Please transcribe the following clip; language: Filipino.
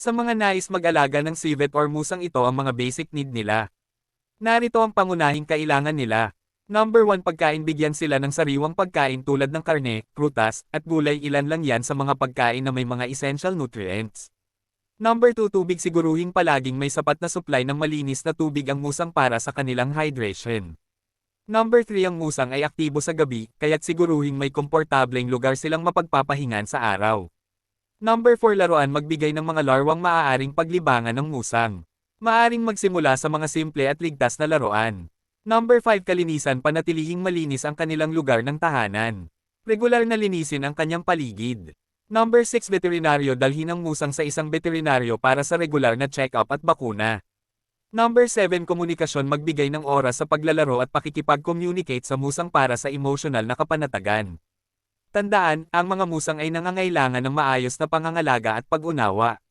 Sa mga nais mag-alaga ng civet or musang ito ang mga basic need nila. Narito ang pangunahing kailangan nila. Number 1 pagkain bigyan sila ng sariwang pagkain tulad ng karne, prutas, at gulay ilan lang yan sa mga pagkain na may mga essential nutrients. Number 2 tubig siguruhing palaging may sapat na supply ng malinis na tubig ang musang para sa kanilang hydration. Number 3 ang musang ay aktibo sa gabi, kaya't siguruhing may komportableng lugar silang mapagpapahingan sa araw. Number 4 laruan magbigay ng mga larwang maaaring paglibangan ng musang. Maaring magsimula sa mga simple at ligtas na laruan. Number 5 kalinisan panatilihing malinis ang kanilang lugar ng tahanan. Regular na linisin ang kanyang paligid. Number 6 veterinaryo dalhin ang musang sa isang veterinaryo para sa regular na check-up at bakuna. Number 7 komunikasyon magbigay ng oras sa paglalaro at pakikipag-communicate sa musang para sa emotional na kapanatagan. Tandaan, ang mga musang ay nangangailangan ng maayos na pangangalaga at pag-unawa.